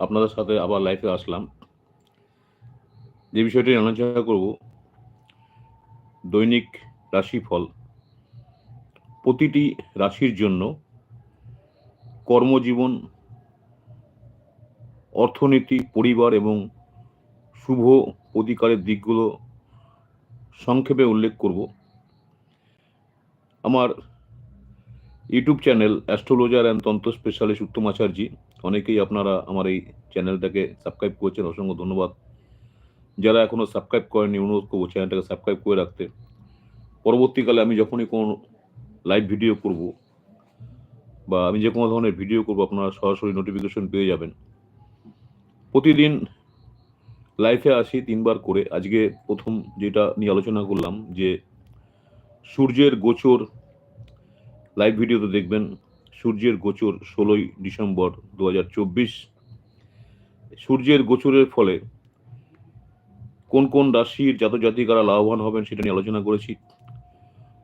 আপনাদের সাথে আবার লাইফে আসলাম। যে বিষয়টি আলোচনা করব, দৈনিক রাশিফল। প্রতিটি রাশির জন্য কর্মজীবন, অর্থনীতি, পরিবার এবং শুভ প্রতিকারের দিকগুলো সংক্ষেপে উল্লেখ করব। আমার YouTube channel astrologer and tantra specialist Uttam Acharya. অনেকেই আপনারা আমার এই চ্যানেলটাকে সাবস্ক্রাইব করেছেন, অসংখ্য ধন্যবাদ। যারা এখনও সাবস্ক্রাইব করেনি অনুরোধ করব চ্যানেলটাকে সাবস্ক্রাইব করে রাখতে। পরবর্তীকালে আমি যখনই কোনো লাইভ ভিডিও করব বা আমি যে কোনো ধরনের ভিডিও করব, আপনারা সরাসরি নোটিফিকেশন পেয়ে যাবেন। প্রতিদিন লাইফে আসি তিনবার করে। আজকে প্রথম যেটা নিয়ে আলোচনা করলাম যে সূর্যের গোচর লাইভ ভিডিওতে দেখবেন, সূর্যের গোচর ষোলোই ডিসেম্বর দু হাজার চব্বিশ। সূর্যের গোচরের ফলে কোন কোন রাশির জাতজাতিকারা লাভবান হবেন সেটা নিয়ে আলোচনা করেছি।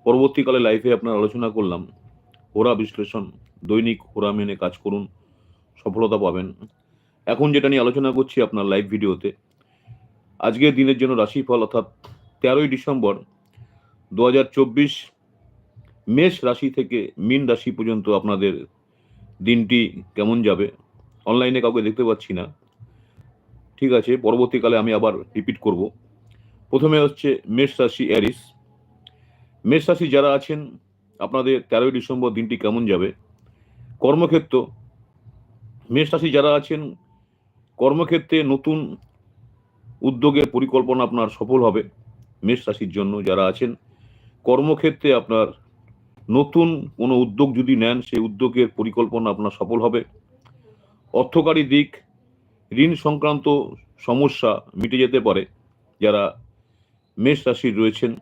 পরবর্তীকালে লাইফে আপনার আলোচনা করলাম। হোরা বিশ্লেষণ, দৈনিক হোরা মেনে কাজ করুন, সফলতা পাবেন। এখন যেটা নিয়ে আলোচনা করছি আপনার লাইভ ভিডিওতে আজকের দিনের জন্য রাশিফল অর্থাৎ তেরোই ডিসেম্বর দু হাজার চব্বিশ মেষ রাশি থেকে মীন রাশি পর্যন্ত আপনাদের দিনটি কেমন যাবে? অনলাইনে কাউকে দেখতে পাচ্ছি না। ঠিক আছে, পরবর্তীকালে আমি আবার রিপিট করব। প্রথমে হচ্ছে মেষ রাশি অ্যারিস মেষ রাশি যারা আছেন, আপনাদের তেরোই ডিসেম্বর দিনটি কেমন যাবে? কর্মক্ষেত্র। মেষ রাশি যারা আছেন, কর্মক্ষেত্রে নতুন উদ্যোগের পরিকল্পনা আপনার সফল হবে। মেষ রাশির জন্য যারা আছেন, কর্মক্ষেত্রে আপনার নতুন কোনো উদ্যোগ যদি নেন, সেই উদ্যোগের পরিকল্পনা আপনার সফল হবে। অর্থকারী দিক, ঋণ সংক্রান্ত সমস্যা মিটে যেতে পারে, যারা মেষ রাশির রয়েছেন।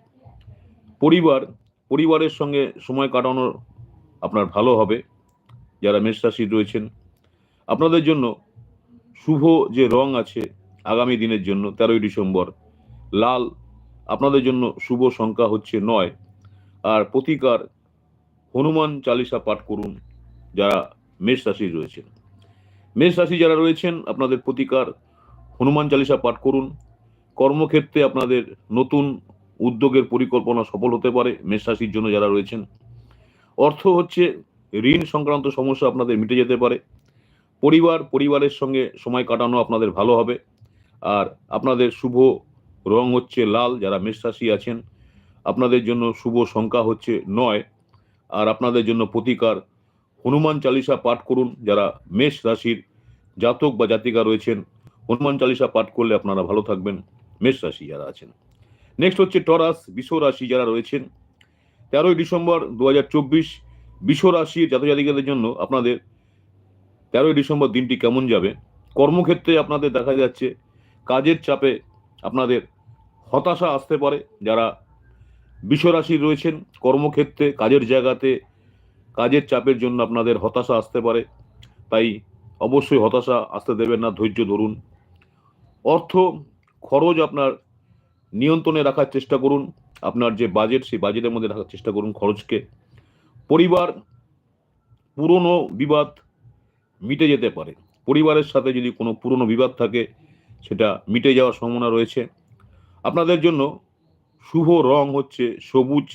পরিবার, পরিবারের সঙ্গে সময় কাটানোর আপনার ভালো হবে, যারা মেষ রাশির রয়েছেন। আপনাদের জন্য শুভ যে রং আছে আগামী দিনের জন্য, তেরোই ডিসেম্বর, লাল, আপনাদের জন্য শুভ সংখ্যা হচ্ছে নয়। আর প্রতিকার হনুমান চালিসা পাঠ করুন, যারা মেষ রাশি রয়েছেন। মেষ রাশি যারা রয়েছেন, আপনাদের প্রতিকার, হনুমান চালিসা পাঠ করুন। কর্মক্ষেত্রে আপনাদের নতুন উদ্যোগের পরিকল্পনা সফল হতে পারে মেষ রাশির জন্য যারা রয়েছেন। অর্থ হচ্ছে, ঋণ সংক্রান্ত সমস্যা আপনাদের মিটে যেতে পারে। পরিবার, পরিবারের সঙ্গে সময় কাটানো আপনাদের ভালো হবে। আর আপনাদের শুভ রং হচ্ছে লাল, যারা মেষ রাশি আছেন, আপনাদের জন্য শুভ সংখ্যা হচ্ছে নয়। আর আপনাদের জন্য প্রতিকার। হনুমান চালিসা পাঠ করুন যারা মেষ রাশির জাতক বা জাতিকা রয়েছেন। হনুমান চালিসা পাঠ করলে আপনারা ভালো থাকবেন, মেষ রাশি যারা আছেন। নেক্সট হচ্ছে টরাস বিশ্ব রাশি যারা রয়েছেন। তেরোই ডিসেম্বর দু হাজার চব্বিশ বিশ্ব রাশির জাতক জাতিকাদের জন্য আপনাদের তেরোই ডিসেম্বর দিনটি কেমন যাবে? কর্মক্ষেত্রে আপনাদের দেখা যাচ্ছে কাজের চাপে আপনাদের হতাশা আসতে পারে। যারা বিশ্বরাশি রয়েছেন, কর্মক্ষেত্রে, কাজের জায়গাতে, কাজের চাপের জন্য আপনাদের হতাশা আসতে পারে, তাই অবশ্যই হতাশা আসতে দেবেন না, ধৈর্য ধরুন। অর্থ, খরচ আপনার নিয়ন্ত্রণে রাখার চেষ্টা করুন, আপনার যে বাজেট সেই বাজেটের মধ্যে রাখার চেষ্টা করুন খরচকে। পরিবার, পুরনো বিবাদ মিটে যেতে পারে, পরিবারের সাথে যদি কোনো পুরনো বিবাদ থাকে, সেটা মিটে যাওয়ার সম্ভাবনা রয়েছে। আপনাদের জন্য শুভ রং হচ্ছে সবুজ,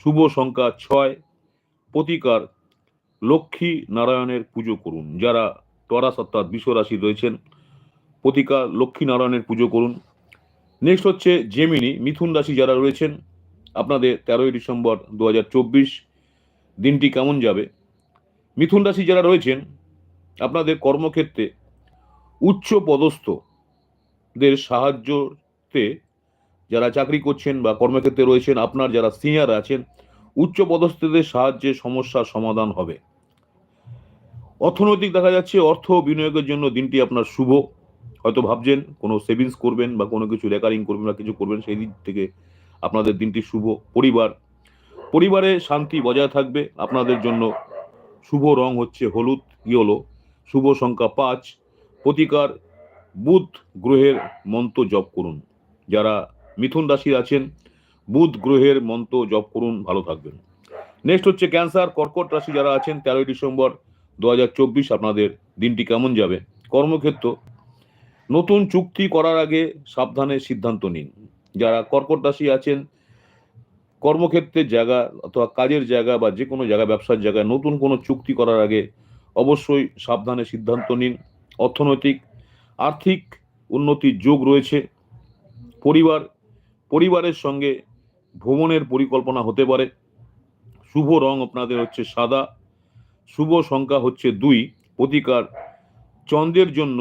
শুভ সংখ্যা ছয়। প্রতিকার, লক্ষ্মী নারায়ণের পুজো করুন। যারা টরাস অর্থাৎ বিশ্বরাশি রয়েছেন, প্রতিকার, লক্ষ্মী নারায়ণের পুজো করুন। নেক্সট হচ্ছে জেমিনি মিথুন রাশি যারা রয়েছেন, আপনাদের তেরোই ডিসেম্বর দু হাজার চব্বিশ দিনটি কেমন যাবে? মিথুন রাশি যারা রয়েছেন, আপনাদের কর্মক্ষেত্রে উচ্চ পদস্থদের সাহায্যতে যারা চাকরি করছেন বা কর্মক্ষেত্রে রয়েছেন, আপনার যারা সিনিয়র আছেন উচ্চ পদস্থদের সাহায্যে সমস্যার সমাধান হবে। অর্থনৈতিক দেখা যাচ্ছে, অর্থ বিনিয়োগের জন্য দিনটি আপনার শুভ। হয়তো ভাবছেন কোনো সেভিংস করবেন বা কোনো কিছু রেকারিং করবেন বা কিছু করবেন, সেই দিক থেকে আপনাদের দিনটি শুভ। পরিবার, পরিবারে শান্তি বজায় থাকবে। আপনাদের জন্য শুভ রং হচ্ছে হলুদ, ইয়েলো। শুভ সংখ্যা পাঁচ। প্রতিকার, বুধ গ্রহের মন্ত্র জপ করুন। যারা মিথুন রাশির আছেন। বুধ গ্রহের মন্ত্র জপ করুন, ভালো থাকবেন। নেক্সট হচ্ছে ক্যান্সার, কর্কট রাশি যারা আছেন, তেরোই ডিসেম্বর দু হাজার চব্বিশ আপনাদের দিনটি কেমন যাবে? কর্মক্ষেত্র, নতুন চুক্তি করার আগে সাবধানে সিদ্ধান্ত নিন। যারা কর্কট রাশি আছেন, কর্মক্ষেত্রের জায়গা অথবা কাজের জায়গা বা যে কোনো জায়গা, ব্যবসার জায়গায় নতুন কোনো চুক্তি করার আগে অবশ্যই সাবধানে সিদ্ধান্ত নিন। অর্থনৈতিক, আর্থিক উন্নতির যোগ রয়েছে। পরিবার পরিবারের সঙ্গে ভ্রমণের পরিকল্পনা হতে পারে। শুভ রং আপনাদের হচ্ছে সাদা, শুভ সংখ্যা হচ্ছে দুই, প্রতিকার চন্দ্রের জন্য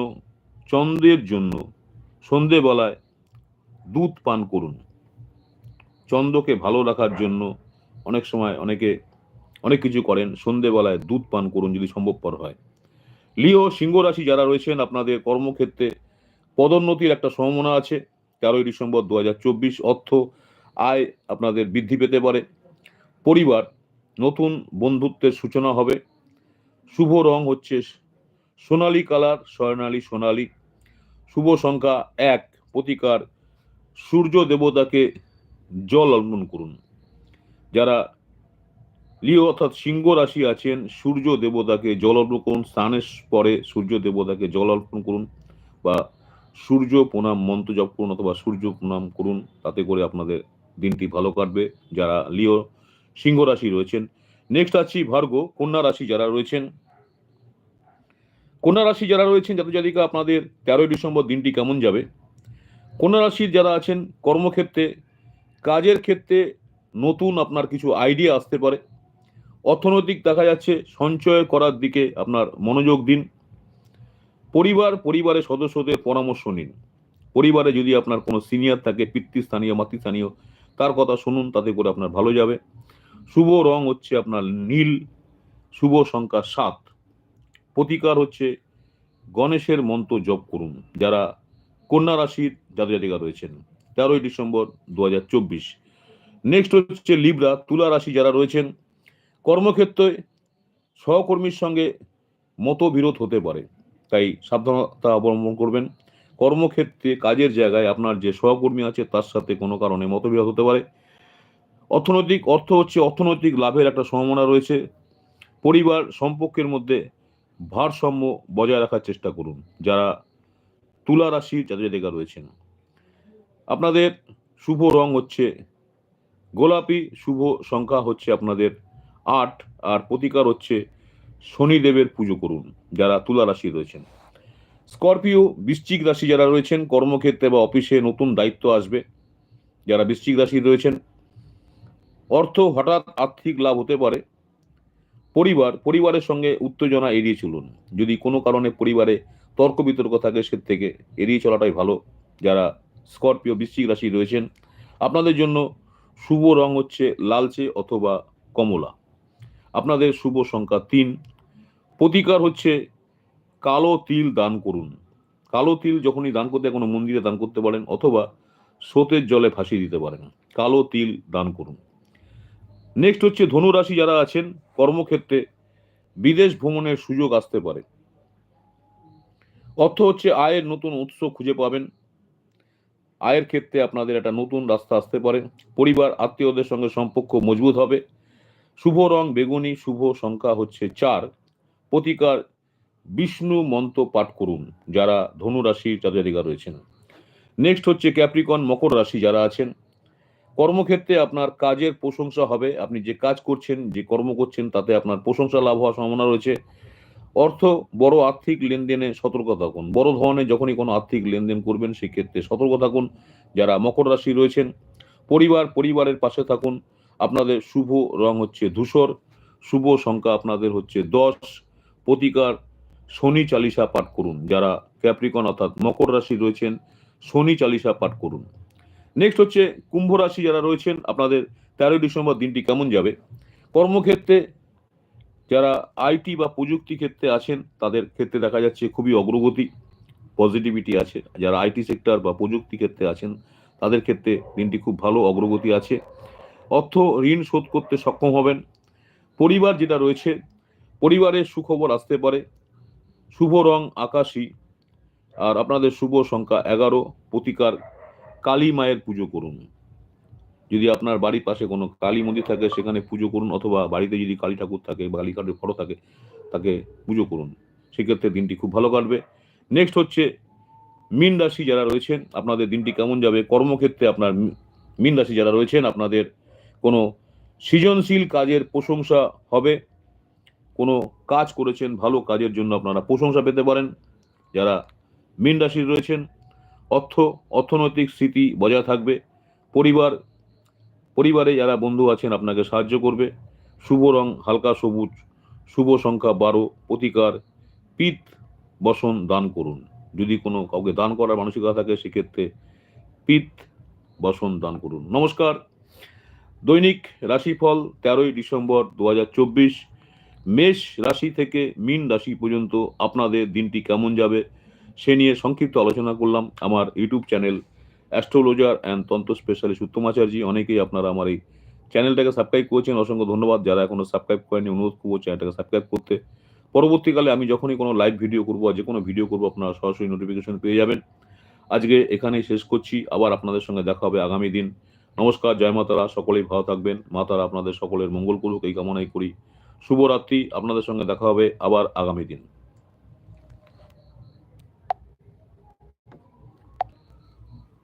চন্দ্রের জন্য সন্ধেবেলায় দুধ পান করুন। চন্দ্রকে ভালো রাখার জন্য অনেক সময় অনেকে অনেক কিছু করেন, সন্ধেবেলায় দুধ পান করুন যদি সম্ভবপর হয়। লিও সিংহ রাশি যারা রয়েছেন, আপনাদের কর্মক্ষেত্রে পদোন্নতির একটা সম্ভাবনা আছে। তেরোই ডিসেম্বর দু হাজার চব্বিশ অর্থ আয় আপনাদের বৃদ্ধি পেতে পারে। পরিবার, নতুন বন্ধুত্বের সূচনা হবে। শুভ রং হচ্ছে সোনালী কালার, স্বর্ণালী সোনালী। শুভ সংখ্যা এক, প্রতিকার সূর্য দেবতাকে জল অর্পণ করুন। যারা লিও অর্থাৎ সিংহ রাশি আছেন, সূর্য দেবতাকে জল অর্পণ করুন, স্নানের পরে সূর্য দেবতাকে জল অর্পণ করুন বা সূর্য প্রণাম, মন্ত্র জপ করুন অথবা সূর্য প্রণাম করুন, তাতে করে আপনাদের দিনটি ভালো কাটবে। যারা লিও সিংহ রাশি রয়েছেন নেক্সট আছি ভার্গ, কন্যা রাশি যারা রয়েছেন। কন্যা রাশি যারা রয়েছেন জাতক আপনাদের তেরোই ডিসেম্বর দিনটি কেমন যাবে? কন্যা রাশির যারা আছেন, কর্মক্ষেত্রে, কাজের ক্ষেত্রে নতুন আপনার কিছু আইডিয়া আসতে পারে। অর্থনৈতিক দেখা যাচ্ছে, সঞ্চয় করার দিকে আপনার মনোযোগ দিন। পরিবার, পরিবারের সদস্যদের পরামর্শ নিন। পরিবারে যদি আপনার কোনো সিনিয়র থাকে, পিতৃস্থানীয়, মাতৃস্থানীয়, তার কথা শুনুন, তাতে করে আপনার ভালো যাবে। শুভ রং হচ্ছে আপনার নীল, শুভ সংখ্যা সাত। প্রতিকার হচ্ছে গণেশের মন্ত্র জপ করুন। যারা কন্যা রাশির জাতক জাতিকা রয়েছেন, তেরোই ডিসেম্বর দু হাজার চব্বিশ। নেক্সট হচ্ছে লিব্রা তুলা রাশি যারা রয়েছেন, কর্মক্ষেত্রে সহকর্মীর সঙ্গে মতবিরোধ হতে পারে। তাই সাবধানতা অবলম্বন করবেন। কর্মক্ষেত্রে কাজের জায়গায় আপনার যে সহকর্মী আছে, তার সাথে কোনো কারণে মতবিরোধ হতে পারে। অর্থনৈতিক, অর্থ হচ্ছে অর্থনৈতিক লাভের একটা সম্ভাবনা রয়েছে। পরিবার সম্পর্কের মধ্যে ভারসাম্য বজায় রাখার চেষ্টা করুন। যারা তুলা রাশির জাতজাতিকা রয়েছেন। আপনাদের শুভ রং হচ্ছে গোলাপি, শুভ সংখ্যা হচ্ছে আপনাদের আট। আর প্রতিকার হচ্ছে শনিদেবের পুজো করুন, যারা তুলা রাশি রয়েছেন। স্করপিও, বৃশ্চিক রাশি যারা রয়েছেন, কর্মক্ষেত্রে বা অফিসে নতুন দায়িত্ব আসবে। যারা বৃশ্চিক রাশি রয়েছেন, অর্থ হঠাৎ আর্থিক লাভ হতে পারে। পরিবার, পরিবারের সঙ্গে উত্তেজনা এড়িয়ে চলুন। যদি কোনো কারণে পরিবারে তর্ক বিতর্ক থাকে, সে থেকে এড়িয়ে চলাটাই ভালো। যারা স্করপিও, বৃশ্চিক রাশি রয়েছেন, আপনাদের জন্য শুভ রং হচ্ছে লালচে অথবা কমলা। আপনাদের শুভ সংখ্যা তিন। প্রতিকার হচ্ছে কালো তিল দান করুন। কালো তিল যখনই দান করতে কোনো মন্দিরে দান করতে পারেন অথবা স্রোতের জলে ভাসিয়ে দিতে পারেন, কালো তিল দান করুন। নেক্সট হচ্ছে ধনুরাশি যারা আছেন, কর্মক্ষেত্রে বিদেশ ভ্রমণের সুযোগ আসতে পারে। অর্থ হচ্ছে আয়ের নতুন উৎস খুঁজে পাবেন। আয়ের ক্ষেত্রে আপনাদের একটা নতুন রাস্তা আসতে পারে। পরিবার, আত্মীয়দের সঙ্গে সম্পর্ক মজবুত হবে। শুভ রং বেগুনি, শুভ সংখ্যা হচ্ছে চার। প্রতিকার বিষ্ণু মন্ত্র পাঠ করুন, যারা ধনু রাশির জাতজাতিকা রয়েছেন। নেক্সট হচ্ছে ক্যাপ্রিকন মকর রাশি যারা আছেন। কর্মক্ষেত্রে আপনার কাজের প্রশংসা হবে। আপনি যে কাজ করছেন, যে কর্ম করছেন, তাতে আপনার প্রশংসা লাভ হওয়ার সম্ভাবনা রয়েছে। অর্থ, বড় আর্থিক লেনদেনে সতর্ক থাকুন। বড় ধরনের যখনই কোনো আর্থিক লেনদেন করবেন, সেক্ষেত্রে সতর্ক থাকুন। যারা মকর রাশি রয়েছেন, পরিবার, পরিবারের পাশে থাকুন। আপনাদের শুভ রং হচ্ছে ধূসর, শুভ সংখ্যা আপনাদের হচ্ছে দশ। প্রতিকার শনি চালিসা পাঠ করুন। যারা ক্যাপ্রিকন অর্থাৎ মকর রাশি রয়েছেন, শনি চালিসা পাঠ করুন। নেক্সট হচ্ছে কুম্ভ রাশি যারা রয়েছেন, আপনাদের তেরোই ডিসেম্বর দিনটি কেমন যাবে? কর্মক্ষেত্রে যারা আইটি বা প্রযুক্তি ক্ষেত্রে আছেন, তাদের ক্ষেত্রে দেখা যাচ্ছে খুবই অগ্রগতি পজিটিভিটি আছে। যারা আইটি সেক্টর বা প্রযুক্তি ক্ষেত্রে আছেন, তাদের ক্ষেত্রে দিনটি খুব ভালো অগ্রগতি আছে। অর্থ ঋণ শোধ করতে সক্ষম হবেন। পরিবার যেটা রয়েছে, পরিবারের সুখবর আসতে পারে। শুভ রং আকাশী, আর আপনাদের শুভ সংখ্যা এগারো, প্রতিকার কালী মায়ের পুজো করুন। যদি আপনার বাড়ির পাশে কোনো কালী মন্দির থাকে, সেখানে পুজো করুন, অথবা বাড়িতে যদি কালী ঠাকুর থাকে, বা কালী ঠাকুরের ফটো থাকে, তাকে পুজো করুন। সেক্ষেত্রে দিনটি খুব ভালো কাটবে। নেক্সট হচ্ছে মিন রাশি যারা রয়েছেন, আপনাদের দিনটি কেমন যাবে? কর্মক্ষেত্রে আপনার মিন রাশি যারা রয়েছেন, আপনাদের কোনো সৃজনশীল কাজের প্রশংসা হবে। কোনো কাজ করেছেন ভালো কাজের জন্য আপনারা প্রশংসা পেতে পারেন। যারা মিন রাশির রয়েছেন, অর্থ, অর্থনৈতিক স্থিতি বজায় থাকবে। পরিবার, পরিবারে যারা বন্ধু আছেন আপনাকে সাহায্য করবে। শুভ রং, হালকা সবুজ, শুভ সংখ্যা বারো, প্রতিকার পিত বসন দান করুন। যদি কোনো কাউকে দান করার মানসিকতা থাকে, সেক্ষেত্রে পিত বসন দান করুন। নমস্কার। দৈনিক রাশিফল তেরোই ডিসেম্বর দু হাজার চব্বিশ। মেষ রাশি থেকে মিন রাশি পর্যন্ত আপনাদের দিনটি কেমন যাবে সে নিয়ে সংক্ষিপ্ত আলোচনা করলাম আমার YouTube channel astrologer and tantra specialist Uttam Acharya. অনেকেই আপনারা আমার এই চ্যানেলটাকে সাবস্ক্রাইব করেছেন, অসংখ্য ধন্যবাদ। যারা এখনও সাবস্ক্রাইব করেনি অনুরোধ করব চ্যানেলটাকে সাবস্ক্রাইব করতে। পরবর্তীকালে আমি যখনই কোনো লাইভ ভিডিও করব আর যে কোনো ভিডিও করব, আপনারা সরাসরি নোটিফিকেশন পেয়ে যাবেন। আজকে এখানেই শেষ করছি। আবার আপনাদের সঙ্গে দেখা হবে আগামী দিন। নমস্কার, জয় মাতারা, সকলেই ভালো থাকবেন। মাতারা, আপনাদের সকলের মঙ্গল করুক, এই কামনাই করি। শুভরাত্রি, আপনাদের সঙ্গে দেখা হবে আবার আগামী দিন।